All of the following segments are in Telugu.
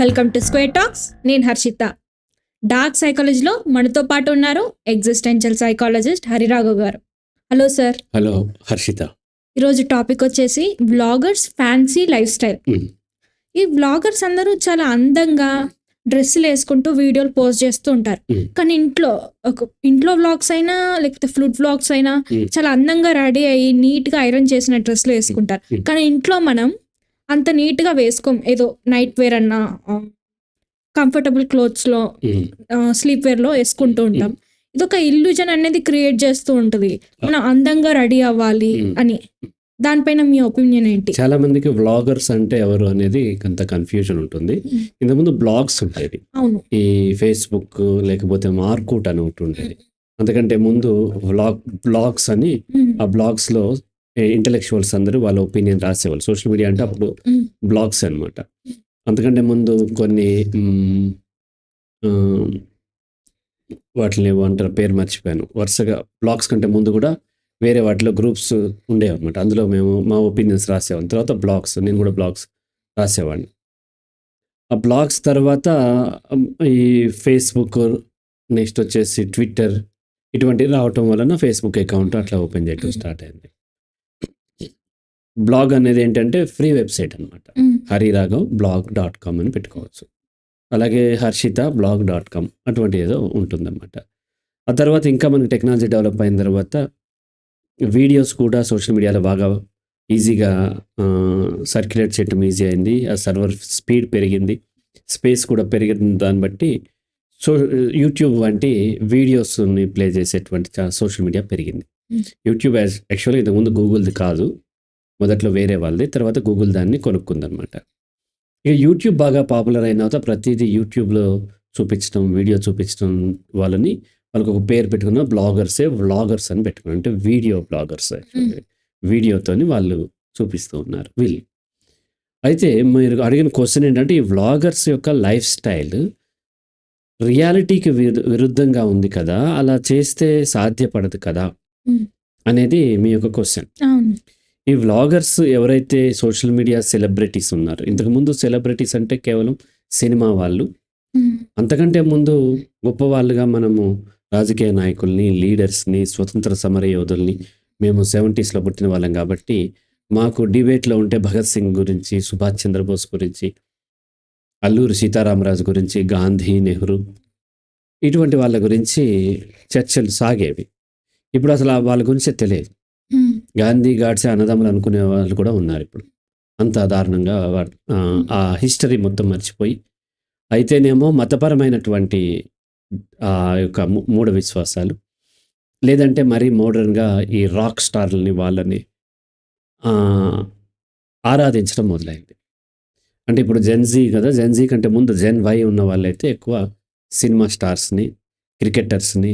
వెల్కమ్ టు స్క్వేర్ టాక్స్ నేను హర్షిత డార్క్ సైకాలజీలో మనతో పాటు ఉన్నారు ఎగ్జిస్టెన్షియల్ సైకాలజిస్ట్ హరిరాఘవ్ గారు హలో సార్ హలో హర్షిత ఈరోజు టాపిక్ వచ్చేసి వ్లాగర్స్ ఫ్యాన్సీ లైఫ్ స్టైల్. ఈ వ్లాగర్స్ అందరూ చాలా అందంగా డ్రెస్సులు వేసుకుంటూ వీడియోలు పోస్ట్ చేస్తూ ఉంటారు Mm. కానీ ఇంట్లో ఒక ఇంట్లో వ్లాగ్స్ అయినా లేకపోతే ఫ్లూట్ వ్లాగ్స్ అయినా Mm. చాలా అందంగా రెడీ అయ్యి నీట్గా ఐరన్ చేసిన డ్రెస్సులు వేసుకుంటారు Mm. కానీ ఇంట్లో మనం అంత నీట్గా వేసుకోం. ఏదో నైట్ వేర్ అన్నా కంఫర్టబుల్ క్లోత్స్లో ఉమ్, స్లీప్ వేర్లో వేసుకుంటూ ఉంటాం. ఇది ఒక ఇల్యూజన్ అనేది క్రియేట్ చేస్తూ ఉంటుంది. మనం అందంగా రెడీ అవ్వాలి. అని. దానిపైన మీ ఒపీనియన్ ఏంటి? చాలా మందికి వ్లాగర్స్ అంటే ఎవరు అనేది కొంత కన్ఫ్యూజన్ ఉంటుంది. ఇంతకుముందు బ్లాగ్స్ ఉండేవి. అవును. ఈ ఫేస్బుక్ లేకపోతే మార్కూట్ అని ఒకటి ఉండేది. అంతకంటే ముందు వ్లాగ్ బ్లాగ్స్ అని. ఆ బ్లాగ్స్లో ఇంటలెక్చువల్స్ అందరూ వాళ్ళ ఒపీనియన్ రాసేవాళ్ళు. సోషల్ మీడియా అంటే అప్పుడు Mm. బ్లాగ్స్ అన్నమాట. అంతకంటే ముందు కొన్ని వాటిని ఏమంటారు పేరు మర్చిపోయాను. వరుసగా బ్లాగ్స్ కంటే ముందు కూడా వేరే వాటిలో గ్రూప్స్ ఉండేవి అనమాట అందులో మేము మా ఒపీనియన్స్ రాసేవాళ్ళం. తర్వాత బ్లాగ్స్ నేను కూడా బ్లాగ్స్ రాసేవాడిని. ఆ బ్లాగ్స్ తర్వాత ఈ ఫేస్బుక్ నెక్స్ట్ వచ్చేసి ట్విట్టర్ ఇటువంటివి రావటం వలన ఫేస్బుక్ అకౌంట్ అట్లా ఓపెన్ చేయడం స్టార్ట్ అయింది. బ్లాగ్ అనేది ఏంటంటే ఫ్రీ వెబ్సైట్ అనమాట Mm. Hariraghav blog dot com అని పెట్టుకోవచ్చు. అలాగే హర్షిత బ్లాగ్ డాట్ కామ్ అటువంటి ఏదో ఉంటుందన్నమాట. ఆ తర్వాత ఇంకా మనకి టెక్నాలజీ డెవలప్ అయిన తర్వాత వీడియోస్ కూడా సోషల్ మీడియాలో బాగా ఈజీగా సర్క్యులేట్ చేయటం ఈజీ అయింది. ఆ సర్వర్ స్పీడ్ పెరిగింది. స్పేస్ కూడా పెరిగిన దాన్ని బట్టి సో యూట్యూబ్ వంటి వీడియోస్ని ప్లే చేసేటువంటి సోషల్ మీడియా పెరిగింది. యూట్యూబ్ యాక్చువల్గా ఇంతకుముందు గూగుల్ది కాదు. మొదట్లో వేరే వాళ్ళది తర్వాత గూగుల్ దాన్ని కొనుక్కుందనమాట ఇక యూట్యూబ్ బాగా పాపులర్ అయిన తర్వాత ప్రతిదీ యూట్యూబ్లో చూపించడం వీడియో చూపించడం వాళ్ళని వాళ్ళకి ఒక పేరు పెట్టుకున్న బ్లాగర్సే వ్లాగర్స్ అని పెట్టుకున్నారు. అంటే వీడియో బ్లాగర్స్ వీడియోతోని వాళ్ళు చూపిస్తూ ఉన్నారు వీళ్ళు. అయితే మీరు అడిగిన క్వశ్చన్ ఏంటంటే ఈ వ్లాగర్స్ యొక్క లైఫ్ స్టైల్ రియాలిటీకి విరు- విరుద్ధంగా ఉంది కదా అలా చేస్తే సాధ్యపడదు కదా. అనేది మీ యొక్క క్వశ్చన్. ఈ వ్లాగర్స్ ఎవరైతే సోషల్ మీడియా సెలబ్రిటీస్ ఉన్నారు ఇంతకుముందు సెలబ్రిటీస్ అంటే కేవలం సినిమా వాళ్ళు. అంతకంటే ముందు గొప్ప వాళ్ళుగా మనము రాజకీయ నాయకుల్ని లీడర్స్ని స్వతంత్ర సమర యోధుల్ని మేము సెవెంటీస్లో పుట్టిన వాళ్ళం కాబట్టి మాకు డిబేట్లో ఉంటే భగత్ సింగ్ గురించి సుభాష్ చంద్రబోస్ గురించి అల్లూరి సీతారామరాజు గురించి గాంధీ నెహ్రూ ఇటువంటి వాళ్ళ గురించి చర్చలు సాగేవి ఇప్పుడు అసలు వాళ్ళ గురించి తెలియదు. గాంధీ గాడ్సే అన్నదమ్ములు అనుకునే వాళ్ళు కూడా ఉన్నారు ఇప్పుడు. అంత దారుణంగా ఆ, హిస్టరీ మొత్తం మర్చిపోయి అయితేనేమో మతపరమైనటువంటి ఆ యొక్క మూఢ విశ్వాసాలు లేదంటే మరీ మోడర్న్గా ఈ రాక్ స్టార్లని వాళ్ళని ఆరాధించడం మొదలైంది. అంటే ఇప్పుడు జెన్జీ కదా జెన్జీ కంటే ముందు జెన్ వై ఉన్న వాళ్ళైతే ఎక్కువ సినిమా స్టార్స్ని క్రికెటర్స్ని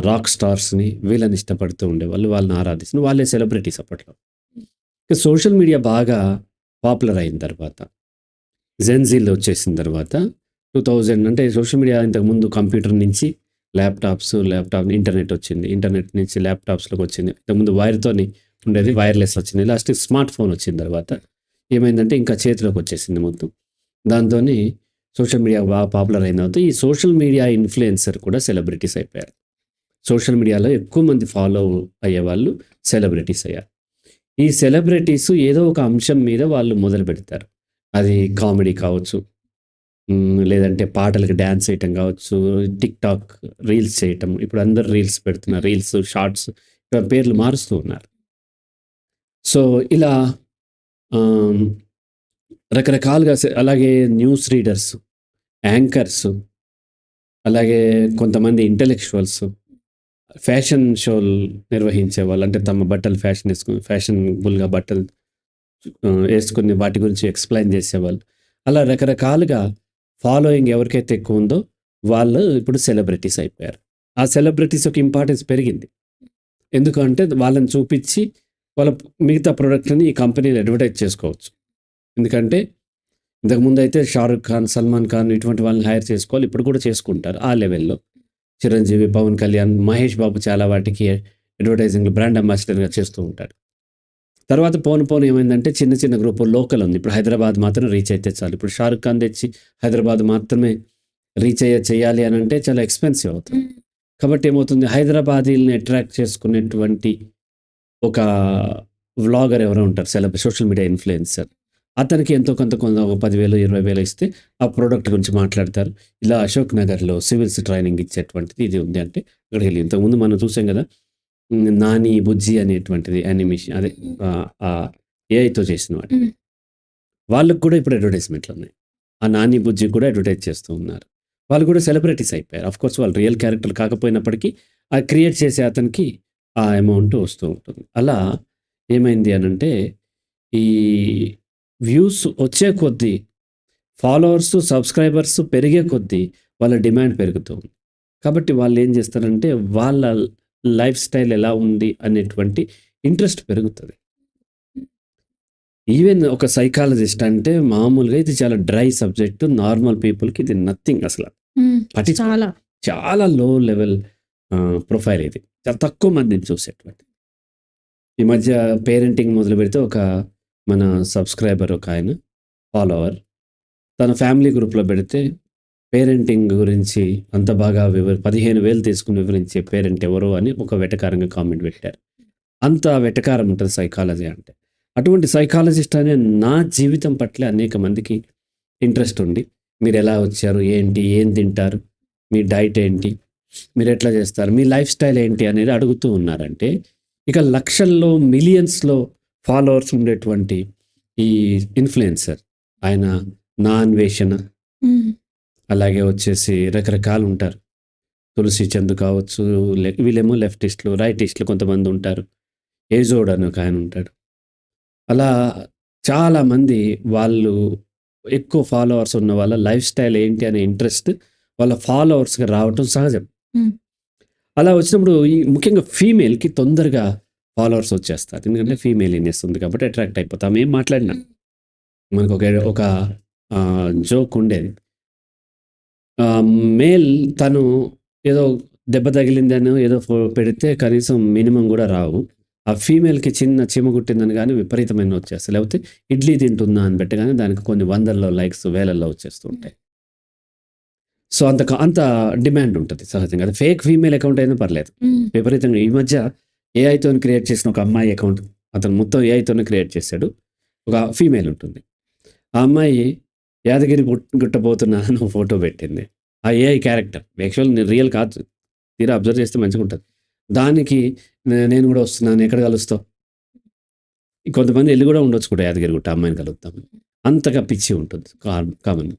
రాక్ స్టార్స్ని వీళ్ళని ఇష్టపడుతూ ఉండేవాళ్ళు వాళ్ళని ఆరాధిస్తున్న వాళ్ళే సెలబ్రిటీస్ అప్పట్లో ఇక సోషల్ మీడియా బాగా పాపులర్ అయిన తర్వాత జెన్జీల్ వచ్చేసిన తర్వాత టూ థౌజండ్ అంటే సోషల్ మీడియా ఇంతకుముందు కంప్యూటర్ నుంచి ల్యాప్టాప్స్ ల్యాప్టాప్ ఇంటర్నెట్ వచ్చింది ఇంటర్నెట్ నుంచి ల్యాప్టాప్స్లోకి వచ్చింది. ఇంతకుముందు వైర్తోని ఉండేది వైర్లెస్ వచ్చింది. లాస్ట్ స్మార్ట్ ఫోన్ వచ్చిన తర్వాత ఏమైందంటే ఇంకా చేతిలోకి వచ్చేసింది మొత్తం. దాంతో సోషల్ మీడియా బాగా పాపులర్ అయిన తర్వాత ఈ సోషల్ మీడియా ఇన్ఫ్లుయెన్సర్ కూడా సెలబ్రిటీస్ అయిపోయారు. సోషల్ మీడియాలో ఎక్కువ మంది ఫాలో అయ్యే వాళ్ళు సెలబ్రిటీస్ అయ్యారు. ఈ సెలబ్రిటీస్ ఏదో ఒక అంశం మీద వాళ్ళు మొదలు పెడతారు. అది కామెడీ కావచ్చు లేదంటే పాటలకు డ్యాన్స్ చేయటం కావచ్చు టిక్ టాక్ రీల్స్ చేయటం ఇప్పుడు అందరు రీల్స్ పెడుతున్నారు రీల్స్ షార్ట్స్ పేర్లు మారుస్తూ ఉన్నారు. సో ఇలా రకరకాలుగా అలాగే న్యూస్ రీడర్స్ యాంకర్స్ అలాగే కొంతమంది ఇంటలెక్చువల్స్ ఫ్యాషన్ షోలు నిర్వహించే వాళ్ళు అంటే తమ బట్టలు ఫ్యాషన్ వేసుకుని ఫ్యాషనబుల్గా బట్టలు వేసుకుని వాటి గురించి ఎక్స్ప్లెయిన్ చేసేవాళ్ళు అలా రకరకాలుగా ఫాలోయింగ్ ఎవరికైతే ఎక్కువ ఉందో వాళ్ళు ఇప్పుడు సెలబ్రిటీస్ అయిపోయారు. ఆ సెలబ్రిటీస్ ఒక ఇంపార్టెన్స్ పెరిగింది. ఎందుకంటే వాళ్ళని చూపించి వాళ్ళ మిగతా ప్రోడక్ట్ని ఈ కంపెనీలు అడ్వర్టైజ్ చేసుకోవచ్చు. ఎందుకంటే ఇంతకుముందు అయితే షారుఖ్ ఖాన్ సల్మాన్ ఖాన్ ఇటువంటి వాళ్ళని హైర్ చేసుకోవాలి ఇప్పుడు కూడా చేసుకుంటారు ఆ లెవెల్లో చిరంజీవి పవన్ కళ్యాణ్ మహేష్ బాబు చాలా వాటికి అడ్వర్టైజింగ్ బ్రాండ్ అంబాసిడర్గా చేస్తూ ఉంటారు. తర్వాత పోను పోను ఏమైందంటే చిన్న చిన్న గ్రూప్ లోకల్ ఉంది. ఇప్పుడు హైదరాబాద్ మాత్రం రీచ్ అయితే చాలు. ఇప్పుడు షారుఖ్ ఖాన్ తెచ్చి హైదరాబాద్ మాత్రమే రీచ్ అయ్యే చేయాలి అని అంటే చాలా ఎక్స్పెన్సివ్ అవుతుంది. కాబట్టి ఏమవుతుంది? హైదరాబాదీల్ని అట్రాక్ట్ చేసుకునేటువంటి ఒక వ్లాగర్ ఎవరో ఉంటారు. సెలబ్ సోషల్ మీడియా ఇన్ఫ్లుయెన్సర్ అతనికి ఎంతో కొంత కొంత ఒక పదివేలు ఇరవై వేలు ఇస్తే ఆ ప్రోడక్ట్ గురించి మాట్లాడతారు. ఇలా అశోక్ నగర్లో సివిల్స్ ట్రైనింగ్ ఇచ్చేటువంటిది ఇది ఉంది అంటే అక్కడికి వెళ్ళి ఇంతకుముందు మనం చూసాం కదా నాని బుజ్జి అనేటువంటిది యానిమేషన్ అదే ఏఐతో చేసిన వాటి. వాళ్ళకు కూడా ఇప్పుడు అడ్వర్టైజ్మెంట్లు ఉన్నాయి. ఆ నాని బుజ్జి కూడా అడ్వర్టైజ్ చేస్తూ ఉన్నారు. వాళ్ళు కూడా సెలబ్రిటీస్ అయిపోయారు. అఫ్ కోర్స్ వాళ్ళు రియల్ క్యారెక్టర్ కాకపోయినప్పటికీ ఆ క్రియేట్ చేసే అతనికి ఆ అమౌంట్ వస్తూ ఉంటుంది. అలా ఏమైంది అని అంటే ఈ వ్యూస్ వచ్చే కొద్దీ ఫాలోవర్స్ సబ్స్క్రైబర్స్ పెరిగే కొద్దీ వాళ్ళ డిమాండ్ పెరుగుతుంది కాబట్టి వాళ్ళు ఏం చేస్తారంటే వాళ్ళ లైఫ్ స్టైల్ ఎలా ఉంది అనేటువంటి ఇంట్రెస్ట్ పెరుగుతుంది. ఈవెన్ ఒక సైకాలజిస్ట్ అంటే మామూలుగా ఇది చాలా డ్రై సబ్జెక్ట్ నార్మల్ పీపుల్కి ఇది నథింగ్ అసలు. పట్టించు చాలా. చాలా లో లెవెల్ ప్రొఫైల్ ఇది. చాలా తక్కువ మందిని చూసేటువంటి. ఈ మధ్య పేరెంటింగ్ మొదలు పెడితే ఒక మన సబ్స్క్రైబర్ ఒక ఆయన ఫాలోవర్. తన ఫ్యామిలీ గ్రూప్లో పెడితే పేరెంటింగ్ గురించి అంత బాగా వివరి పదిహేను వేలు తీసుకుని వివరించే పేరెంట్ ఎవరు అని ఒక వెటకారంగా కామెంట్ పెట్టారు. అంత వెటకారం ఉంటుంది సైకాలజీ అంటే. అటువంటి సైకాలజిస్ట్ అనే నా జీవితం పట్ల అనేక మందికి ఇంట్రెస్ట్ ఉంది మీరు ఎలా వచ్చారు ఏంటి ఏం తింటారు మీ డైట్ ఏంటి మీరు ఎట్లా చేస్తారు మీ లైఫ్ స్టైల్ ఏంటి అనేది అడుగుతూ ఉన్నారంటే ఇక లక్షల్లో మిలియన్స్లో ఫాలోవర్స్ ఉండేటువంటి ఈ ఇన్ఫ్లుయెన్సర్. ఆయన నా అన్వేషణ. అలాగే వచ్చేసి రకరకాలు ఉంటారు. తులసి చందు కావచ్చు వీళ్ళేమో లెఫ్టిస్టులు రైటిస్టులు కొంతమంది ఉంటారు. ఏజోడ్ అని ఒక ఆయన ఉంటాడు. అలా చాలామంది వాళ్ళు ఎక్కువ ఫాలోవర్స్ ఉన్న వాళ్ళ లైఫ్ స్టైల్ ఏంటి అనే ఇంట్రెస్ట్ వాళ్ళ ఫాలోవర్స్గా రావటం సహజం. అలా వచ్చినప్పుడు ఈ ముఖ్యంగా ఫీమేల్కి తొందరగా ఫాలోవర్స్ వచ్చేస్తారు ఎందుకంటే ఫీమేల్ ఏం చేస్తుంది కాబట్టి అట్రాక్ట్ అయిపోతాం. ఏం మాట్లాడినా. మనకు ఒక ఒక జోక్ ఉండేది. మేల్ తను ఏదో దెబ్బ తగిలిందని ఏదో పెడితే కనీసం మినిమం కూడా రావు. ఆ ఫీమేల్కి చిన్న చీమ కుట్టిందని కానీ విపరీతమైన వచ్చేస్తాయి. లేకపోతే ఇడ్లీ తింటుందా అని పెట్టగానే దానికి కొన్ని వందల్లో లైక్స్ వేలల్లో వచ్చేస్తూ ఉంటాయి. సో అంత అంత డిమాండ్ ఉంటుంది సహజంగా. అది ఫేక్ ఫీమేల్ అకౌంట్ అయినా పర్లేదు. విపరీతంగా. ఈ మధ్య ఏఐతో క్రియేట్ చేసిన ఒక అమ్మాయి అకౌంట్ అతను మొత్తం ఏఐతోనే క్రియేట్ చేశాడు. ఒక ఫీమేల్ ఉంటుంది. ఆ అమ్మాయి యాదగిరి గుట్- గుట్టబోతున్నానని ఒక ఫోటో పెట్టింది. ఆ ఏఐ క్యారెక్టర్ యాక్చువల్ రియల్ కాదు. తీరా అబ్జర్వ్ చేస్తే మంచిగా ఉంటుంది. దానికి నేను కూడా వస్తున్నాను ఎక్కడ కలుస్తావు? కొంతమంది వెళ్ళి కూడా ఉండొచ్చు కూడా యాదగిరి గుట్ట అమ్మాయిని కలుద్దాం అంతగా పిచ్చి ఉంటుంది కామన్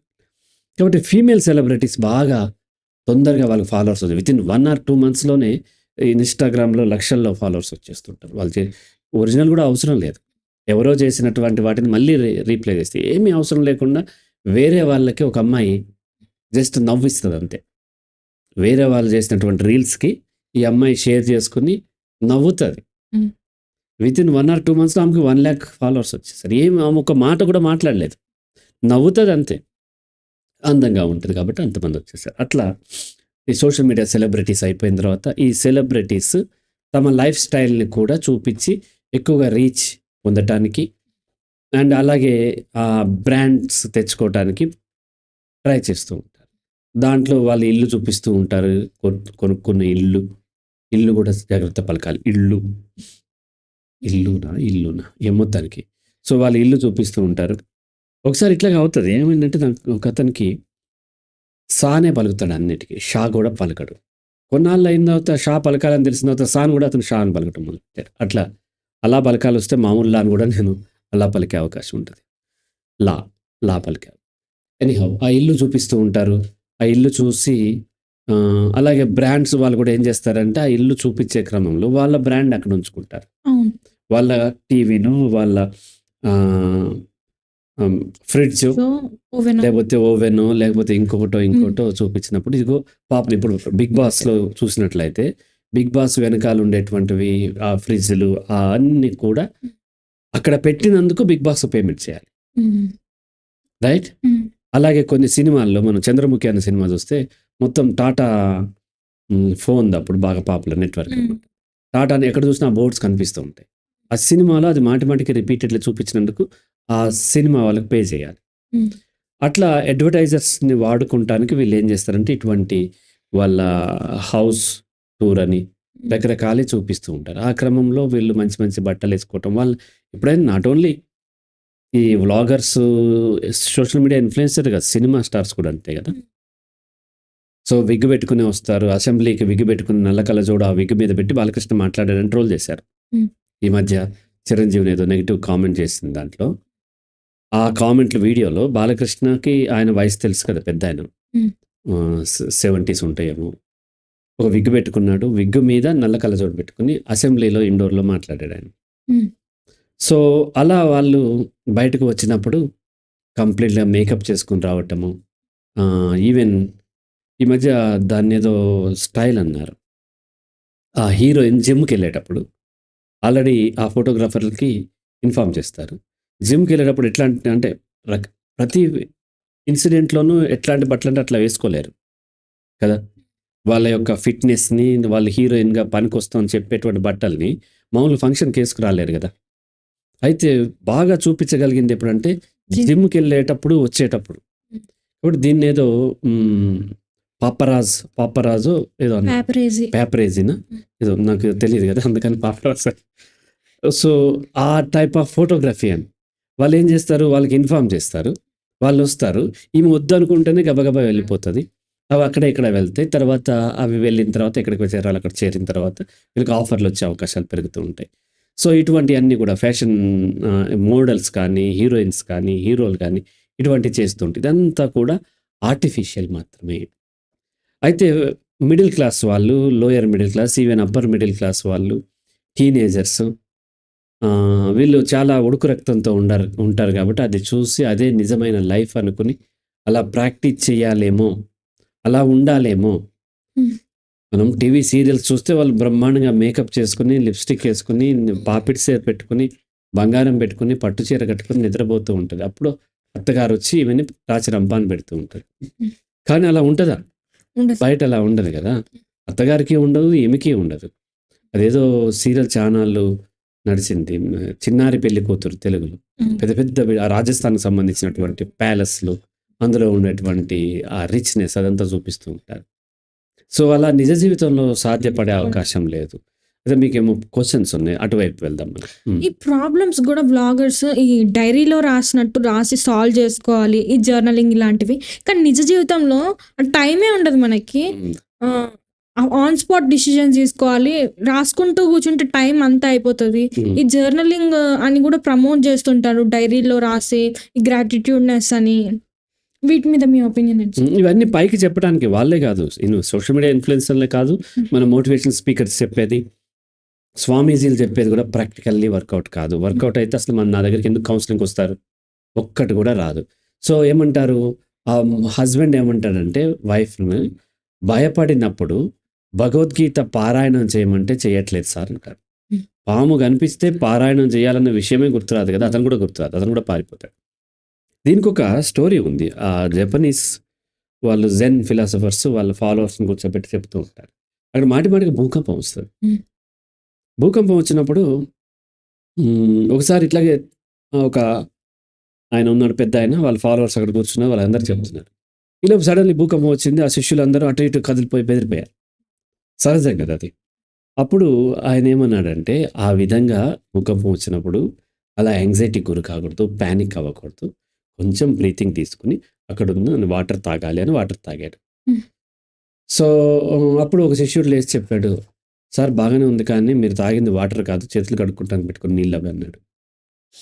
కాబట్టి ఫీమేల్ సెలబ్రిటీస్ బాగా తొందరగా వాళ్ళకి ఫాలోవర్స్ అవుతుంది within one or two మంత్స్లోనే ఇన్స్టాగ్రామ్లో లక్షల్లో ఫాలోవర్స్ వచ్చేస్తుంటారు. వాళ్ళు చే ఒరిజినల్ కూడా అవసరం లేదు. ఎవరో చేసినటువంటి వాటిని మళ్ళీ రీ- రీప్లే చేస్తే ఏమీ అవసరం లేకుండా వేరే వాళ్ళకి ఒక అమ్మాయి జస్ట్ నవ్విస్తుంది అంతే వేరే వాళ్ళు చేసినటువంటి రీల్స్కి ఈ అమ్మాయి షేర్ చేసుకుని నవ్వుతుంది. Within one or two మంత్స్లో ఆమెకి వన్ ల్యాక్ ఫాలోవర్స్ వచ్చేసారు ఏం ఆమె ఒక మాట కూడా మాట్లాడలేదు. నవ్వుతుంది అంతే అందంగా ఉంటుంది కాబట్టి అంతమంది వచ్చేసారు. అట్లా ఈ సోషల్ మీడియా సెలబ్రిటీస్ అయిపోయిన తర్వాత ఈ సెలబ్రిటీస్ తమ లైఫ్ స్టైల్ని కూడా చూపించి ఎక్కువగా రీచ్ పొందటానికి అండ్ అలాగే ఆ బ్రాండ్స్ తెచ్చుకోవటానికి ట్రై చేస్తూ ఉంటారు. దాంట్లో వాళ్ళు ఇల్లు చూపిస్తూ ఉంటారు. కొనుక్కున్న ఇల్లు. ఇల్లు కూడా జాగ్రత్త పలకాలి. ఇల్లు. ఇల్లునా? ఇల్లునా? ఏ మొత్తానికి సో వాళ్ళు ఇల్లు చూపిస్తూ ఉంటారు. ఒకసారి ఇట్లాగా అవుతుంది. ఏమైందంటే నాకు ఒక అతనికి సానే పలుకుతాడు అన్నిటికీ. షా కూడా పలకడు. కొన్నాళ్ళు అయిన తర్వాత షా పలకాలని తెలిసిన తర్వాత సాన్ కూడా అతను షా అని పలకటం మొదలెట్టాడు అట్లా అలా పలకాలు వస్తే మామూలు అని కూడా నేను అలా పలికే అవకాశం ఉంటుంది. లా లా పలికా ఎనీహౌ ఆ ఇల్లు చూపిస్తూ ఉంటారు. ఆ ఇల్లు చూసి అలాగే బ్రాండ్స్ వాళ్ళు కూడా ఏం చేస్తారంటే ఆ ఇల్లు చూపించే క్రమంలో వాళ్ళ బ్రాండ్ అక్కడ ఉంచుకుంటారు. వాళ్ళ టీవీను వాళ్ళ ఫ్రిడ్జ్ ఓవెన్ లేకపోతే ఓవెన్ లేకపోతే ఇంకొకటో ఇంకోటో చూపించినప్పుడు ఇదిగో పాపం ఇప్పుడు బిగ్ బాస్లో చూసినట్లయితే బిగ్ బాస్ వెనకాల ఉండేటువంటివి ఆ ఫ్రిడ్జ్లు ఆ అన్ని కూడా అక్కడ పెట్టినందుకు బిగ్ బాస్ పేమెంట్ చేయాలి. రైట్. అలాగే కొన్ని సినిమాల్లో మనం చంద్రముఖి అనే సినిమా చూస్తే మొత్తం టాటా ఫోన్ అప్పుడు బాగా పాపులర్ నెట్వర్క్ మ్మ్. టాటా అని ఎక్కడ చూసినా బోర్డ్స్ కనిపిస్తూ ఉంటాయి ఆ సినిమాలో అది మాటి మాటికి రిపీటెడ్లీ చూపించినందుకు ఆ సినిమా వాళ్ళకి పే చేయాలి. అట్లా అడ్వర్టైజర్స్ని వాడుకుంటానికి వీళ్ళు ఏం చేస్తారంటే ఇటువంటి వాళ్ళ హౌస్ టూర్ అని రకరకాలే చూపిస్తూ ఉంటారు. ఆ క్రమంలో వీళ్ళు మంచి మంచి బట్టలు వేసుకోవటం వాళ్ళు ఎప్పుడైనా నాట్ ఓన్లీ ఈ వ్లాగర్స్ సోషల్ మీడియా ఇన్ఫ్లుయెన్సర్ కదా సినిమా స్టార్స్ కూడా అంతే కదా. సో విగ్ పెట్టుకుని వస్తారు అసెంబ్లీకి విగ్ పెట్టుకుని నల్ల కళ్ళజోడు ఆ విగ్ మీద పెట్టి బాలకృష్ణ మాట్లాడారని ట్రోల్ చేశారు. ఈ మధ్య చిరంజీవిని ఏదో నెగిటివ్ కామెంట్ చేసింది దాంట్లో. ఆ కామెంట్ల వీడియోలో బాలకృష్ణకి ఆయన వయసు తెలుసు కదా పెద్ద ఆయన. సెవెంటీస్ ఉంటాయేమో. ఒక విగ్ పెట్టుకున్నాడు. విగ్ మీద నల్ల కళ్ళజోడు పెట్టుకుని అసెంబ్లీలో ఇండోర్లో మాట్లాడాడు ఆయన. సో అలా వాళ్ళు బయటకు వచ్చినప్పుడు కంప్లీట్గా మేకప్ చేసుకుని రావటము ఈవెన్ ఈ మధ్య దాన్ని ఏదో స్టైల్ అన్నారు. ఆ హీరోయిన్ జిమ్కి వెళ్ళేటప్పుడు ఆల్రెడీ ఆ ఫోటోగ్రాఫర్లకి ఇన్ఫామ్ చేస్తారు. జిమ్కి వెళ్ళేటప్పుడు ఎట్లాంటి అంటే ప్రతి ఇన్సిడెంట్లోనూ ఎట్లాంటి బట్టలు అంటే అట్లా వేసుకోలేరు. కదా? వాళ్ళ యొక్క ఫిట్నెస్ని వాళ్ళు హీరోయిన్గా పనికొస్తామని చెప్పేటువంటి బట్టల్ని మామూలు ఫంక్షన్కి వేసుకురాలేరు కదా? అయితే బాగా చూపించగలిగింది ఎప్పుడంటే. జిమ్కి వెళ్ళేటప్పుడు వచ్చేటప్పుడు. ఇప్పుడు దీన్ని ఏదో పాపరాజ్ పాపరాజు ఏదో పేపరేజినా? ఏదో నాకు తెలియదు కదా అందుకని పాపరాజ్. సో ఆ టైప్ ఆఫ్ ఫోటోగ్రఫీ అని. వాళ్ళు ఏం చేస్తారు? వాళ్ళకి ఇన్ఫామ్ చేస్తారు. వాళ్ళు వస్తారు ఈమె వద్దు అనుకుంటేనే గబగబా వెళ్ళిపోతుంది. అవి అక్కడ ఇక్కడ వెళ్తాయి. తర్వాత అవి వెళ్ళిన తర్వాత ఎక్కడికి చేరాలి అక్కడ చేరిన తర్వాత వీళ్ళకి ఆఫర్లు వచ్చే అవకాశాలు పెరుగుతూ ఉంటాయి. సో ఇటువంటి అన్నీ కూడా ఫ్యాషన్ మోడల్స్ కానీ హీరోయిన్స్ కానీ హీరోలు కానీ ఇటువంటి చేస్తుంటే ఇదంతా కూడా ఆర్టిఫిషియల్ మాత్రమే. అయితే మిడిల్ క్లాస్ వాళ్ళు lower middle class even upper middle class వాళ్ళు టీనేజర్స్ వీళ్ళు చాలా ఉడుకు రక్తంతో ఉండరు ఉంటారు కాబట్టి అది చూసి అదే నిజమైన లైఫ్ అనుకుని అలా ప్రాక్టీస్ చేయాలేమో అలా ఉండాలేమో. మనం టీవీ సీరియల్స్ చూస్తే వాళ్ళు బ్రహ్మాండంగా మేకప్ చేసుకుని లిప్స్టిక్ వేసుకుని పాపిడ్ సేర్ పెట్టుకుని బంగారం పెట్టుకుని పట్టు చీర కట్టుకుని నిద్రపోతూ ఉంటుంది. అప్పుడు అత్తగారు వచ్చి ఈమెని రాచి రంపాన్ని పెడుతూ ఉంటారు. కానీ అలా ఉంటుందా? బయట అలా ఉండదు కదా. అత్తగారికి ఉండదు ఈమెకి ఉండదు. అదేదో సీరియల్ ఛానళ్ళు నడిచింది. చిన్నారి పెళ్ళి కూతురు తెలుగులో. పెద్ద పెద్ద రాజస్థాన్కి సంబంధించినటువంటి ప్యాలెస్లు అందులో ఉన్నటువంటి ఆ రిచ్నెస్ అదంతా చూపిస్తూ ఉంటారు. సో అలా నిజ జీవితంలో సాధ్యపడే అవకాశం లేదు. అదే మీకేమో క్వశ్చన్స్ ఉన్నాయి. అటువైపు వెళ్దాం మనం. ఈ ప్రాబ్లమ్స్ కూడా వ్లాగర్స్ ఈ డైరీలో రాసినట్టు రాసి సాల్వ్ చేసుకోవాలి. ఈ జర్నలింగ్ ఇలాంటివి. కానీ నిజ జీవితంలో టైమే ఉండదు మనకి. ఆన్ స్పాట్ డిసిజన్ తీసుకోవాలి. రాసుకుంటూ కూర్చుంటే టైం అంతా అయిపోతుంది. ఈ జర్నలింగ్ అని కూడా ప్రమోట్ చేస్తుంటారు. డైరీలో రాసి ఈ గ్రాటిట్యూడ్నెస్ అని. వీటి మీద మీ ఒపీనియన్ ఉమ్, ఇవన్నీ పైకి చెప్పడానికి వాళ్ళే కాదు. సోషల్ మీడియా ఇన్ఫ్లుయెన్సర్లే కాదు. మన మోటివేషనల్ స్పీకర్స్ చెప్పేది. స్వామీజీలు చెప్పేది కూడా ప్రాక్టికల్లీ వర్కౌట్ కాదు. వర్కౌట్ అయితే అసలు మన నా దగ్గరికి ఎందుకు కౌన్సిలింగ్ వస్తారు? ఒక్కటి కూడా రాదు. సో ఏమంటారు? హస్బెండ్ ఏమంటాడంటే వైఫ్ని భయపడినప్పుడు భగవద్గీత పారాయణం చేయమంటే చేయట్లేదు సార్ అంటారు. పాము కనిపిస్తే పారాయణం చేయాలన్న విషయమే గుర్తురాదు కదా అతను కూడా గుర్తురాదు అతను కూడా పారిపోతాడు. దీనికి ఒక స్టోరీ ఉంది ఆ జపనీస్ వాళ్ళు జెన్ ఫిలాసఫర్స్ వాళ్ళ ఫాలోవర్స్ని కూర్చోబెట్టి చెప్తూ ఉంటారు. అక్కడ మాటి మాటికి భూకంపం వస్తుంది. భూకంపం వచ్చినప్పుడు ఒకసారి ఇట్లాగే ఒక ఆయన ఉన్నాడు పెద్ద ఆయన వాళ్ళ ఫాలోవర్స్ అక్కడ కూర్చున్నారు వాళ్ళందరూ చెప్తున్నారు. ఇలా సడన్లీ భూకంపం వచ్చింది ఆ శిష్యులందరూ అటు ఇటు కదిలిపోయి బెదిరిపోయారు. సహజం కదా అది. అప్పుడు ఆయన ఏమన్నాడంటే ఆ విధంగా భూకంపం వచ్చినప్పుడు అలా యాంగ్జైటీ గురి కాకూడదు ప్యానిక్ అవ్వకూడదు కొంచెం బ్రీతింగ్ తీసుకుని అక్కడ ఉన్న వాటర్ తాగాలి అని వాటర్ తాగాడు. సో అప్పుడు ఒక శిష్యుడు లేచి చెప్పాడు సార్ బాగానే ఉంది కానీ మీరు తాగింది వాటర్ కాదు చేతులు కడుక్కుంటాను పెట్టుకుని నీళ్ళు అవి అన్నాడు.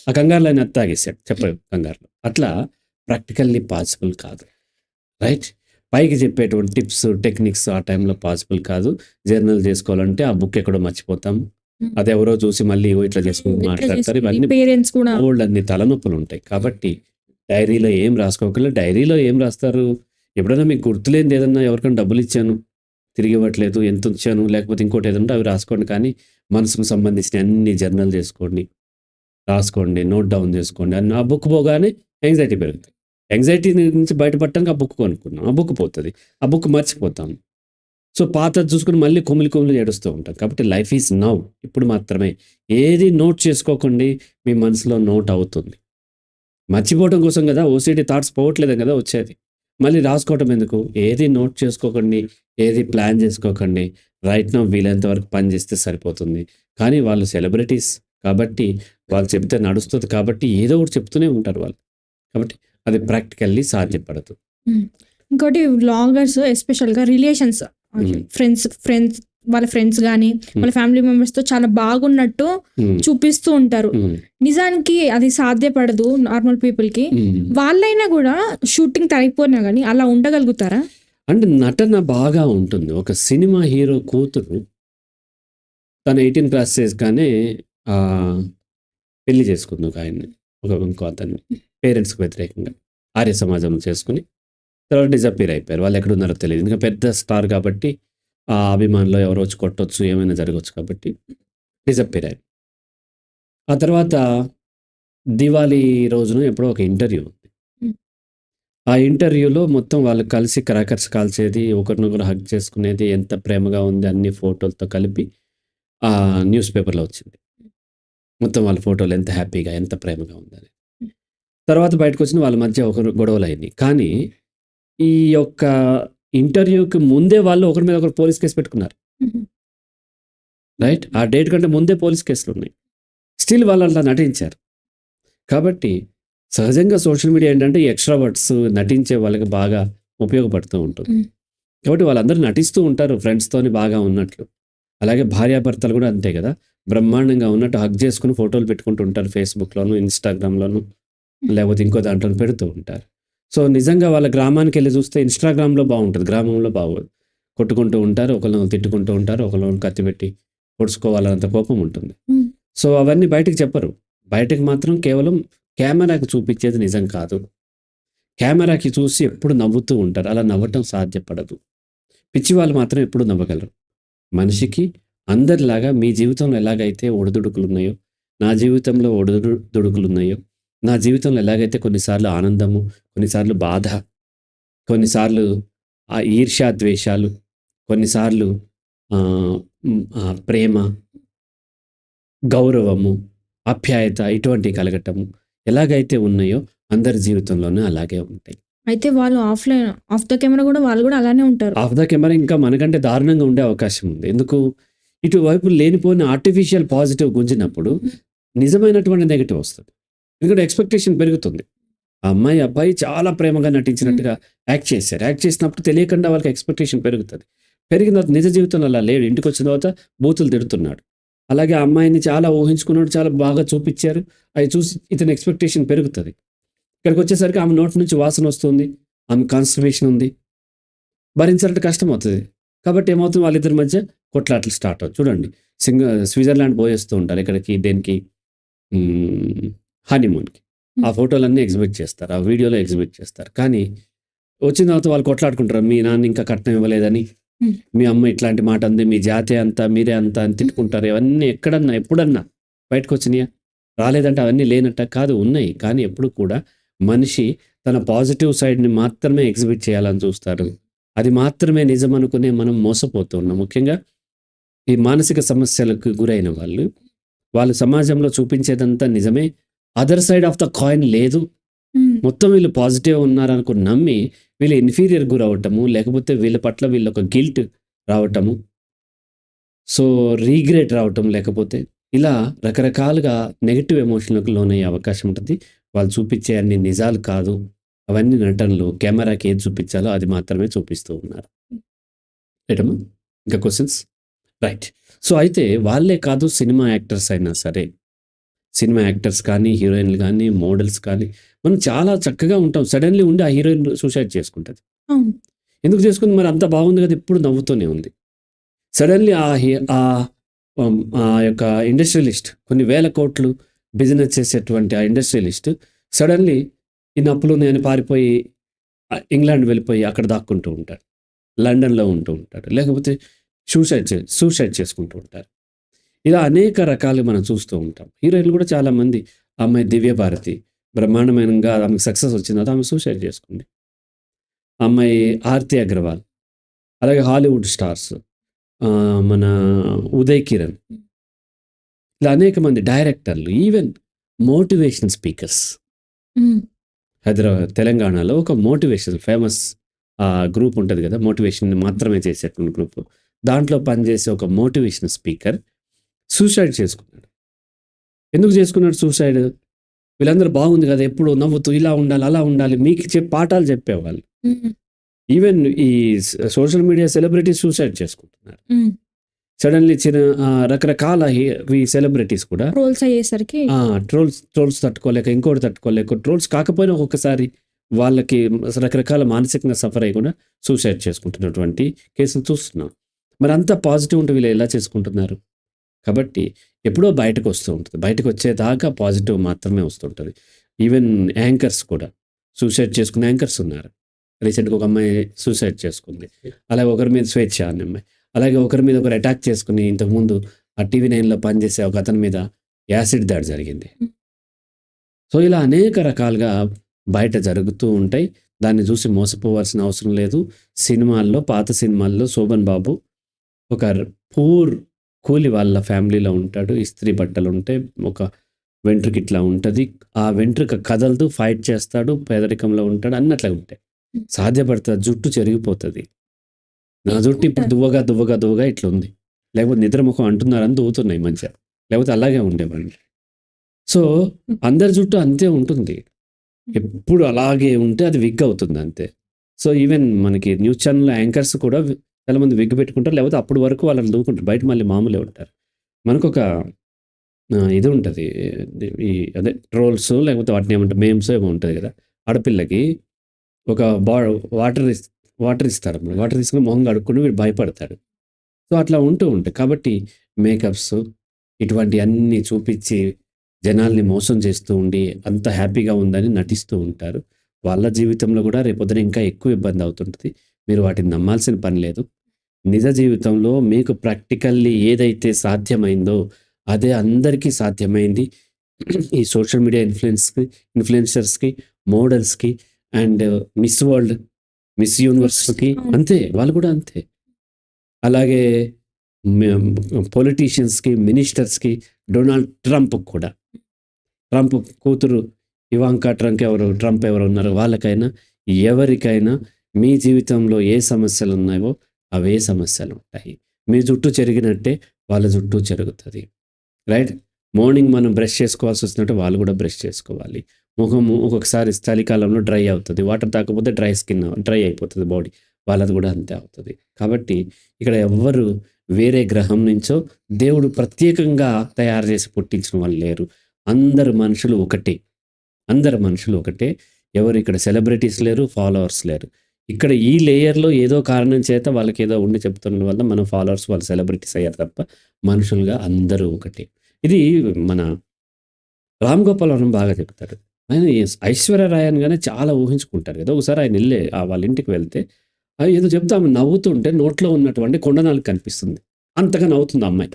ఆ కంగారులో ఆయన తాగేశాడు చెప్పాడు కంగారులో. అట్లా ప్రాక్టికల్లీ పాసిబుల్ కాదు. రైట్ పైకి చెప్పేటువంటి టిప్స్ టెక్నిక్స్ ఆ టైంలో పాసిబుల్ కాదు. జర్నల్ చేసుకోవాలంటే ఆ బుక్ ఎక్కడో మర్చిపోతాం. అది ఎవరో చూసి మళ్ళీ "ఓ, ఇట్లా చేసుకుని మాట్లాడతారు. ఇవన్నీ పేరెంట్స్ కూడా ఓల్డ్ అన్ని తలనొప్పులు ఉంటాయి. కాబట్టి డైరీలో ఏం రాసుకోకుండా డైరీలో ఏం రాస్తారు? ఎప్పుడైనా మీకు గుర్తులేనిది ఏదన్నా ఎవరికైనా డబ్బులు ఇచ్చాను తిరిగి ఇవ్వట్లేదు ఎంత ఇచ్చాను లేకపోతే ఇంకోటి ఏదన్నా ఉంటే అవి రాసుకోండి. కానీ మనసుకు సంబంధించిన అన్ని జర్నల్ చేసుకోండి. రాసుకోండి నోట్ డౌన్ చేసుకోండి. అన్న ఆ బుక్ పోగానే యాంగ్జైటీ పెరుగుతుంది యాంగ్జైటీ నుంచి బయటపడటానికి ఆ బుక్ కొనుక్కున్నాం. ఆ బుక్ పోతుంది. ఆ బుక్ మర్చిపోతాం. సో పాత చూసుకుని మళ్ళీ కొమ్మిలి కొమ్మిలి ఏడుస్తూ ఉంటాం. కాబట్టి లైఫ్ ఈజ్ నౌ. ఇప్పుడు మాత్రమే. ఏది నోట్ చేసుకోకండి మీ మనసులో నోట్ అవుతుంది. మర్చిపోవడం కోసం కదా ఓసీడీ థాట్స్ పోవట్లేదు కదా వచ్చేది. మళ్ళీ రాసుకోవటం ఎందుకు? ఏది నోట్ చేసుకోకండి ఏది ప్లాన్ చేసుకోకండి. రైట్ నా వీలైనంత వరకు పని చేస్తే సరిపోతుంది. కానీ వాళ్ళు సెలబ్రిటీస్ కాబట్టి వాళ్ళు చెప్తే నడుస్తుంది కాబట్టి ఏదో ఒకటి చెప్తూనే ఉంటారు వాళ్ళు. కాబట్టి అది ప్రాక్టికల్లీ సాధ్యపడదు ఇంకోటి వ్లాగర్స్ ఎస్పెషల్గా రిలేషన్స్. ఫ్రెండ్స్ ఫ్రెండ్స్ వాళ్ళ ఫ్రెండ్స్ కానీ వాళ్ళ ఫ్యామిలీ మెంబర్స్తో చాలా బాగున్నట్టు చూపిస్తూ ఉంటారు. నిజానికి అది సాధ్యపడదు నార్మల్ పీపుల్కి. ఉమ్. వాళ్ళైనా కూడా షూటింగ్ తగ్గిపోయినా కానీ అలా ఉండగలుగుతారా? అంటే నటన బాగా ఉంటుంది. ఒక సినిమా హీరో కూతురు తను ఎయిటీన్ క్లాస్ కానీ పెళ్ళి చేసుకుంది ఒక ఆయన్ని ఒక ఇంకో అతన్ని. పేరెంట్స్కి వ్యతిరేకంగా ఆర్య సమాజం చేసుకుని తర్వాత డిజపీర్ అయిపోయారు. వాళ్ళు ఎక్కడ ఉన్నారో తెలియదు. ఇంకా పెద్ద స్టార్ కాబట్టి ఆ అభిమానులు ఎవరో వచ్చి కొట్టొచ్చు ఏమైనా జరగవచ్చు కాబట్టి డిజపీర్ అయ్యారు. ఆ తర్వాత దివాళీ రోజున ఎప్పుడో ఒక ఇంటర్వ్యూ ఉంది. ఆ ఇంటర్వ్యూలో మొత్తం వాళ్ళు కలిసి క్రాకర్స్ కాల్చేది ఒకరినొకరు హగ్ చేసుకునేది ఎంత ప్రేమగా ఉంది అన్ని ఫోటోలతో కలిపి ఆ న్యూస్ పేపర్లో వచ్చింది. మొత్తం వాళ్ళ ఫోటోలు ఎంత హ్యాపీగా ఎంత ప్రేమగా ఉందని. తర్వాత బయటకు వచ్చిన వాళ్ళ మధ్య ఒకరు గొడవలు అయింది కానీ ఈ యొక్క ఇంటర్వ్యూకి ముందే వాళ్ళు ఒకరి మీద ఒకరు పోలీస్ కేసు పెట్టుకున్నారు. రైట్? ఆ డేట్ కంటే ముందే పోలీస్ కేసులు ఉన్నాయి స్టిల్ వాళ్ళు అలా నటించారు. కాబట్టి సహజంగా సోషల్ మీడియా ఏంటంటే ఎక్స్ట్రా వర్డ్స్ నటించే వాళ్ళకి బాగా ఉపయోగపడుతూ ఉంటుంది. కాబట్టి వాళ్ళందరూ నటిస్తూ ఉంటారు ఫ్రెండ్స్తోని బాగా ఉన్నట్లు. అలాగే భార్యాభర్తలు కూడా అంతే కదా. బ్రహ్మాండంగా ఉన్నట్టు హగ్ చేసుకుని ఫోటోలు పెట్టుకుంటూ ఉంటారు ఫేస్బుక్లోను ఇన్స్టాగ్రామ్లోను. లేకపోతే ఇంకో దాంట్లో పెడుతూ ఉంటారు. సో నిజంగా వాళ్ళ గ్రామానికి వెళ్ళి చూస్తే ఇన్స్టాగ్రామ్లో బాగుంటుంది. గ్రామంలో బాగోదు. కొట్టుకుంటూ ఉంటారు ఒకళ్ళని తిట్టుకుంటూ ఉంటారు ఒకళ్ళని కత్తి పెట్టి పొడుచుకోవాలన్నంత కోపం ఉంటుంది. సో అవన్నీ బయటకు చెప్పరు. బయటకు మాత్రం కేవలం కెమెరాకి చూపించేది నిజం కాదు. కెమెరాకి చూసి ఎప్పుడు నవ్వుతూ ఉంటారు. అలా నవ్వటం సాధ్యపడదు. పిచ్చి వాళ్ళు మాత్రం ఎప్పుడు నవ్వగలరు. మనిషికి అందరిలాగా మీ జీవితంలో ఎలాగైతే ఒడిదుడుకులు ఉన్నాయో నా జీవితంలో ఒడిదుడుకులు ఉన్నాయో నా జీవితంలో ఎలాగైతే కొన్నిసార్లు ఆనందము కొన్నిసార్లు బాధ కొన్నిసార్లు ఆ ఈర్ష్యా ద్వేషాలు కొన్నిసార్లు ప్రేమ గౌరవము ఆప్యాయత ఇటువంటి కలగటము ఎలాగైతే ఉన్నాయో అందరి జీవితంలోనూ అలాగే ఉంటాయి. అయితే వాళ్ళు ఆఫ్లైన్ ఆఫ్ ద కెమెరా కూడా వాళ్ళు కూడా అలానే ఉంటారు. ఆఫ్ ద కెమెరా ఇంకా మనకంటే దారుణంగా ఉండే అవకాశం ఉంది. ఎందుకు? ఇటువైపు లేనిపోయిన ఆర్టిఫిషియల్ పాజిటివ్ గుంజినప్పుడు నిజమైనటువంటి నెగిటివ్ వస్తుంది. ఎందుకంటే ఎక్స్పెక్టేషన్ పెరుగుతుంది. ఆ అమ్మాయి అబ్బాయి చాలా ప్రేమగా నటించినట్టుగా యాక్ట్ చేశారు. యాక్ట్ చేసినప్పుడు తెలియకుండా వాళ్ళకి ఎక్స్పెక్టేషన్ పెరుగుతుంది. పెరిగిన తర్వాత నిజ జీవితంలో అలా లేడు. ఇంటికి వచ్చిన తర్వాత బూతులు తిడుతున్నాడు. అలాగే ఆ అమ్మాయిని చాలా ఊహించుకున్నాడు చాలా బాగా చూపించారు. అవి చూసి ఇతని ఎక్స్పెక్టేషన్ పెరుగుతుంది. ఇక్కడికి వచ్చేసరికి ఆమె నోటి నుంచి వాసన వస్తుంది. ఆమె కాన్స్టిపేషన్ ఉంది. భరించాలంటే కష్టం అవుతుంది. కాబట్టి ఏమవుతుంది? వాళ్ళిద్దరి మధ్య కొట్లాటలు స్టార్ట్ అవుతుంది చూడండి. సింగ స్విట్జర్లాండ్ పోయేస్తూ ఉంటారు ఇక్కడికి దేనికి? హనీమూన్కి ఆ ఫోటోలన్నీ ఎగ్జిబిట్ చేస్తారు ఆ వీడియోలో ఎగ్జిబిట్ చేస్తారు. కానీ వచ్చిన తర్వాత వాళ్ళు కొట్లాడుకుంటారు మీ నాన్న ఇంకా కట్నం ఇవ్వలేదని Hmm. మీ అమ్మ ఇట్లాంటి మాట అంది మీ జాతి అంతా మీరే అంతా అని తిట్టుకుంటారు. ఇవన్నీ ఎక్కడన్నా ఎప్పుడన్నా బయటకు వచ్చినాయా రాలేదంటే అవన్నీ లేనట్ట కాదు ఉన్నాయి. కానీ ఎప్పుడు కూడా మనిషి తన పాజిటివ్ సైడ్ని మాత్రమే ఎగ్జిబిట్ చేయాలని చూస్తారు. అది మాత్రమే నిజం అనుకునే మనం మోసపోతూ ఉన్నాం. ముఖ్యంగా ఈ మానసిక సమస్యలకు గురైన వాళ్ళు వాళ్ళు సమాజంలో చూపించేదంతా నిజమే other side of the coin లేదు. ఉమ్, మొత్తం వీళ్ళు పాజిటివ్ ఉన్నారనుకుని నమ్మి వీళ్ళు ఇన్ఫీరియర్ గురవటము లేకపోతే వీళ్ళ పట్ల వీళ్ళ ఒక గిల్ట్ రావటము. సో రీగ్రెట్ రావటం లేకపోతే ఇలా రకరకాలుగా నెగిటివ్ ఎమోషన్లకు లోనయ్యే అవకాశం ఉంటుంది. వాళ్ళు చూపించే అన్ని నిజాలు కాదు. అవన్నీ నటనలు కెమెరాకి ఏది చూపించాలో అది మాత్రమే చూపిస్తూ ఉన్నారు. రైటమ్మా ఇంకా క్వశ్చన్స్ రైట్ సో అయితే వాళ్ళే కాదు సినిమా యాక్టర్స్ అయినా సరే సినిమా యాక్టర్స్ కానీ హీరోయిన్లు కానీ మోడల్స్ కానీ మనం చాలా చక్కగా ఉంటాం. సడన్లీ ఉండి ఆ హీరోయిన్ సూసైడ్ చేసుకుంటుంది. ఎందుకు చేసుకుంది? మరి అంత బాగుంది కదా ఇప్పుడు నవ్వుతూనే ఉంది. సడన్లీ ఆ హీ- ఆ ఆ యొక్క ఇండస్ట్రియలిస్ట్ కొన్ని వేల కోట్లు బిజినెస్ చేసేటువంటి ఆ ఇండస్ట్రియలిస్ట్ సడన్లీ ఈ నప్పులు నేను పారిపోయి ఇంగ్లాండ్ వెళ్ళిపోయి అక్కడ దాక్కుంటూ ఉంటాడు. లండన్లో ఉంటూ ఉంటాడు. లేకపోతే సూసైడ్ చే సూసైడ్ చేసుకుంటూ ఉంటారు. ఇలా అనేక రకాలు మనం చూస్తూ ఉంటాం. హీరోయిన్లు కూడా చాలామంది అమ్మాయి దివ్య భారతి బ్రహ్మాండమైనగా ఆమెకు సక్సెస్ వచ్చిన తర్వాత ఆమె సూసైడ్ చేసుకుంది అమ్మాయి ఆర్తి అగ్రవాల్ అలాగే హాలీవుడ్ స్టార్స్ మన ఉదయ్ కిరణ్. ఇలా అనేక మంది డైరెక్టర్లు ఈవెన్ మోటివేషన్ స్పీకర్స్. హైదరాబాద్ తెలంగాణలో ఒక మోటివేషన్ ఫేమస్ గ్రూప్ ఉంటుంది కదా మోటివేషన్ మాత్రమే చేసేటువంటి గ్రూప్. దాంట్లో పనిచేసే ఒక మోటివేషన్ స్పీకర్ సూసైడ్ చేసుకున్నాడు. ఎందుకు చేసుకున్నాడు సూసైడ్ వీళ్ళందరూ బాగుంది కదా ఎప్పుడు నవ్వుతూ ఇలా ఉండాలి అలా ఉండాలి మీకు చెప్పి పాఠాలు చెప్పేవాళ్ళు. ఈవెన్ ఈ సోషల్ మీడియా సెలబ్రిటీస్ సూసైడ్ చేసుకుంటున్నారు. సడన్లీ చిన్న రకరకాల ఈ సెలబ్రిటీస్ కూడా ట్రోల్స్ అయ్యేసరికి ట్రోల్స్ ట్రోల్స్ తట్టుకోలేక ఇంకోటి తట్టుకోలేక ట్రోల్స్ కాకపోయినా ఒక్కొక్కసారి వాళ్ళకి రకరకాల మానసికంగా సఫర్ అయ్యి కూడా సూసైడ్ చేసుకుంటున్నటువంటి కేసులు చూస్తున్నాం. మరి అంత పాజిటివ్ ఉంటే వీళ్ళు ఎలా చేసుకుంటున్నారు? కాబట్టి ఎప్పుడో బయటకు వస్తూ ఉంటుంది. బయటకు వచ్చేదాకా పాజిటివ్ మాత్రమే వస్తుంటుంది. ఈవెన్ యాంకర్స్ కూడా. సూసైడ్ చేసుకునే యాంకర్స్ ఉన్నారు. రీసెంట్గా ఒక అమ్మాయి సూసైడ్ చేసుకుంది. అలాగే ఒకరి మీద స్వేచ్ఛ అనే అమ్మాయి. అలాగే ఒకరి మీద ఒకరు అటాక్ చేసుకుని ఇంతకుముందు ఆ టీవీ నైన్లో పనిచేసే ఒక అతని మీద యాసిడ్ దాడి జరిగింది. సో ఇలా అనేక రకాలుగా బయట జరుగుతూ ఉంటాయి. దాన్ని చూసి మోసపోవాల్సిన అవసరం లేదు. సినిమాల్లో పాత సినిమాల్లో శోభన్ బాబు ఒక పూర్ కూలి వాళ్ళ ఫ్యామిలీలో ఉంటాడు ఇస్త్రీ బట్టలు ఉంటాయి ఒక వెంట్రుక ఇట్లా ఉంటుంది. ఆ వెంట్రుక కదలదు ఫైట్ చేస్తాడు పేదరికంలో ఉంటాడు అన్నట్లా ఉంటాయి. సాధ్యపడుతుంది జుట్టు చెరిగిపోతుంది. నా జుట్టు ఇప్పుడు దువ్వగా దువ్వగా దువ్వగా ఇట్లా ఉంది లేకపోతే నిద్రముఖం అంటున్నారని దువ్వుతున్నాయి మంచిగా లేకపోతే అలాగే ఉండేవాడిని సో అందరి జుట్టు అంతే ఉంటుంది. ఎప్పుడు అలాగే ఉంటే అది విగ్ అవుతుంది అంతే. సో ఈవెన్ మనకి న్యూస్ ఛానల్ యాంకర్స్ కూడా చాలామంది చాలా మంది పెట్టుకుంటారు లేకపోతే అప్పటి వరకు వాళ్ళని దూకుంటారు బయట మళ్ళీ మామూలు ఉంటారు. మనకు ఒక ఇది ఉంటుంది. ఈ అదే ట్రోల్స్ లేకపోతే వాటిని ఏమంటారు మేమ్స్ ఏమో ఉంటుంది కదా ఆడపిల్లకి ఒక బా వాటర్ ఇస్ వాటర్ ఇస్తారు అన్నమాట. వాటర్ తీసుకుని మొహం కడుక్కుని వీడు భయపడతాడు. సో అట్లా ఉంటూ ఉంటాయి కాబట్టి మేకప్స్ ఇటువంటి అన్నీ చూపించి జనాల్ని మోసం చేస్తూ ఉండి అంత హ్యాపీగా ఉందని నటిస్తూ ఉంటారు. వాళ్ళ జీవితంలో కూడా రేపొద్దున ఇంకా ఎక్కువ ఇబ్బంది అవుతుంటుంది. మీరు వాటిని నమ్మాల్సిన పని లేదు. నిజ జీవితంలో మీకు ప్రాక్టికల్లీ ఏదైతే సాధ్యమైందో అదే అందరికీ సాధ్యమైంది. ఈ సోషల్ మీడియా ఇన్ఫ్లుయెన్స్కి ఇన్ఫ్లుయెన్సర్స్కి మోడల్స్కి అండ్ మిస్ వరల్డ్ మిస్ యూనివర్స్కి. అంతే వాళ్ళు కూడా అంతే. అలాగే పొలిటీషియన్స్కి మినిస్టర్స్కి డొనాల్డ్ ట్రంప్ కూడా. ట్రంప్ కూతురు ఇవాంకా ట్రంప్ ఎవరు ట్రంప్ ఎవరు ఉన్నారో వాళ్ళకైనా ఎవరికైనా మీ జీవితంలో ఏ సమస్యలు ఉన్నాయో అవే సమస్యలు ఉంటాయి మీ జుట్టు చెరిగినట్టే వాళ్ళ జుట్టు చెరుగుతుంది. రైట్? మార్నింగ్ మనం బ్రష్ చేసుకోవాల్సి వచ్చినట్టు వాళ్ళు కూడా బ్రష్ చేసుకోవాలి. ముఖము ఒక్కొక్కసారి చలికాలంలో డ్రై అవుతుంది. వాటర్ తాకపోతే డ్రై స్కిన్ డ్రై అయిపోతుంది బాడీ. వాళ్ళది కూడా అంతే అవుతుంది. కాబట్టి ఇక్కడ ఎవ్వరు వేరే గ్రహం నుంచో దేవుడు ప్రత్యేకంగా తయారు చేసి పుట్టించిన వాళ్ళు లేరు. అందరు మనుషులు ఒకటే. అందరు మనుషులు ఒకటే. ఎవరు ఇక్కడ సెలబ్రిటీస్ లేరు ఫాలోవర్స్ లేరు. ఇక్కడ ఈ లేయర్లో ఏదో కారణం చేత వాళ్ళకి ఏదో ఉండి చెప్తున్న వల్ల మన ఫాలోవర్స్ వాళ్ళు సెలబ్రిటీస్ అయ్యారు తప్ప మనుషులుగా అందరూ ఒకటే. ఇది మన రామ్ గోపాల్ వర్మ బాగా చెప్తారు. ఆయన ఐశ్వర్య రాయ్ అనగానే చాలా ఊహించుకుంటారు. కదా ఒకసారి ఆయన వెళ్ళే వాళ్ళ ఇంటికి వెళ్తే ఏదో చెప్తా ఆమె నవ్వుతుంటే నోట్లో ఉన్నటువంటి కొండనాలు కనిపిస్తుంది. అంతగా నవ్వుతుంది అమ్మాయి.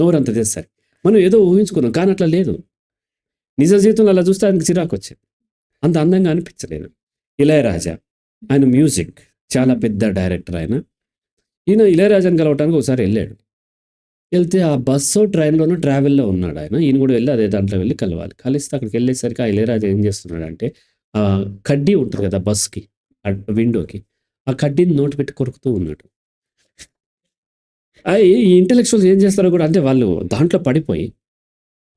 నోరు అంత చేస్తారు. మనం ఏదో ఊహించుకున్నాం కానీ అట్లా లేదు. నిజ జీవితంలో అలా చూస్తే ఆయనకి చిరాకు వచ్చింది. అంత అందంగా అనిపించలేదు. ఇళయరాజా ఆయన మ్యూజిక్ చాలా పెద్ద డైరెక్టర్ ఆయన. ఈయన ఇళయరాజాని కలవటానికి ఒకసారి వెళ్ళాడు. వెళ్తే ఆ బస్సు ట్రైన్లోనూ ట్రావెల్లో ఉన్నాడు ఆయన. ఈయన కూడా వెళ్ళి అదే దాంట్లో వెళ్ళి కలవాలి. కలిస్తే అక్కడికి వెళ్ళేసరికి ఆ ఇళయరాజా ఏం చేస్తున్నాడు అంటే ఆ కడ్డీ ఉంటుంది కదా బస్కి విండోకి ఆ కడ్డీని నోటి పెట్టి కొరుకుతూ ఉన్నాడు. ఆ ఈ ఇంటలెక్చువల్స్ ఏం చేస్తారో కూడా అంటే వాళ్ళు దాంట్లో పడిపోయి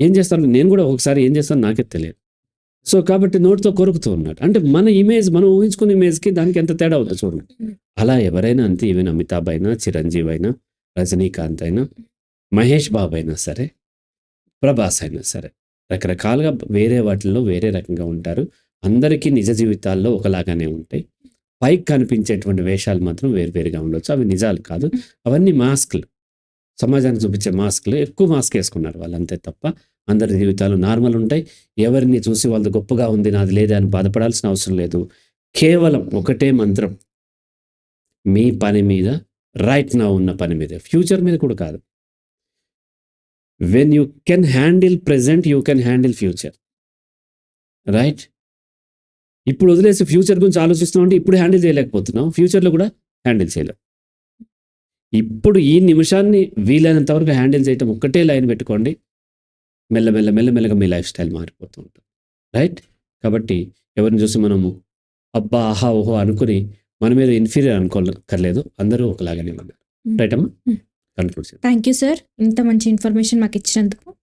ఏం చేస్తారు నేను కూడా ఒకసారి ఏం చేస్తాను నాకే తెలియదు. సో కాబట్టి నోటితో కొరుకుతూ ఉన్నాడు. అంటే మన ఇమేజ్ మనం ఊహించుకున్న ఇమేజ్కి దానికి ఎంత తేడా అవుతుంది చూడండి. అలా ఎవరైనా అంతే ఈవెన్ అమితాబ్ అయినా చిరంజీవి అయినా రజనీకాంత్ అయినా మహేష్ బాబు అయినా సరే ప్రభాస్ అయినా సరే రకరకాలుగా వేరే వాటిల్లో వేరే రకంగా ఉంటారు. అందరికీ నిజ జీవితాల్లో ఒకలాగానే ఉంటాయి. పైకి కనిపించేటువంటి వేషాలు మాత్రం వేరువేరుగా ఉండొచ్చు. అవి నిజాలు కాదు. అవన్నీ మాస్క్లు. సమాజానికి చూపించే మాస్క్లు. ఎక్కువ మాస్క్ వేసుకున్నారు వాళ్ళు అంతే తప్ప అందరి జీవితాలు నార్మల్ ఉంటాయి. ఎవరిని చూసి వాళ్ళది గొప్పగా ఉంది నాది లేదా అని బాధపడాల్సిన అవసరం లేదు. కేవలం ఒకటే మంత్రం. మీ పని మీద రైట్ నా ఉన్న పని మీద ఫ్యూచర్ మీద కూడా కాదు. When you can handle present you can handle future right ఇప్పుడు వదిలేసి ఫ్యూచర్ గురించి ఆలోచిస్తున్నాం అంటే ఇప్పుడు హ్యాండిల్ చేయలేకపోతున్నాం ఫ్యూచర్లో కూడా హ్యాండిల్ చేయలేం ఇప్పుడు ఈ నిమిషాన్ని వీలైనంత వరకు హ్యాండిల్ చేయటం ఒక్కటే లైన్ పెట్టుకోండి. మెల్లమెల్ల మెల్లమెల్లగా మీ లైఫ్ స్టైల్ మారిపోతూ ఉంటుంది. రైట్? కాబట్టి ఎవరిని చూసి మనము అబ్బా ఆహా ఓహో అనుకుని మన మీద ఇన్ఫీరియర్ అనుకోకర్లేదు అందరూ ఒకలాగానే ఉన్నారు. రైట్ అమ్మా? థ్యాంక్ యూ సార్ ఇంత మంచి ఇన్ఫర్మేషన్ మాకు ఇచ్చినందుకు.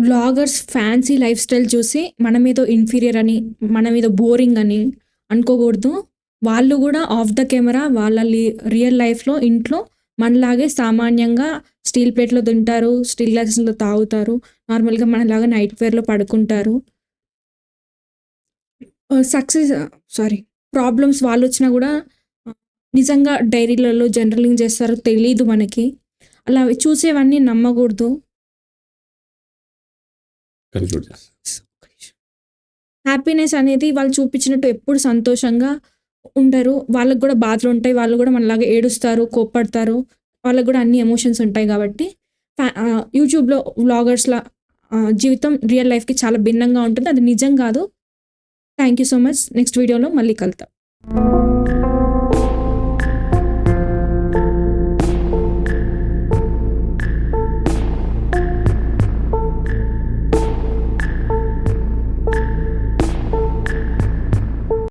బ్లాగర్స్ ఫ్యాన్సీ లైఫ్ స్టైల్ చూసి మన మీద ఇన్ఫీరియర్ అని మన మీద బోరింగ్ అని అనుకోకూడదు. వాళ్ళు కూడా ఆఫ్ ద కెమెరా వాళ్ళ రియల్ లైఫ్లో ఇంట్లో మనలాగే సామాన్యంగా స్టీల్ ప్లేట్లో తింటారు స్టీల్ గ్లాసెస్లో తాగుతారు నార్మల్గా మనలాగా నైట్ వేర్లో పడుకుంటారు. సక్సెస్ సారీ ప్రాబ్లమ్స్ వాళ్ళు వచ్చినా కూడా నిజంగా డైరీలలో జనరలింగ్ చేస్తారో తెలియదు మనకి. అలా చూసేవన్నీ నమ్మకూడదు. హ్యాపీనెస్ అనేది వాళ్ళు చూపించినట్టు ఎప్పుడు సంతోషంగా ఉండరు. వాళ్ళకి కూడా బాధలు ఉంటాయి. వాళ్ళు కూడా మనలాగా ఏడుస్తారు కోప్పడతారు. వాళ్ళకి కూడా అన్ని ఎమోషన్స్ ఉంటాయి కాబట్టి యూట్యూబ్లో వ్లాగర్స్ల జీవితం రియల్ లైఫ్కి చాలా భిన్నంగా ఉంటుంది. అది నిజం కాదు. Thank you so much. Next వీడియోలో మళ్ళీ కలుద్దాం.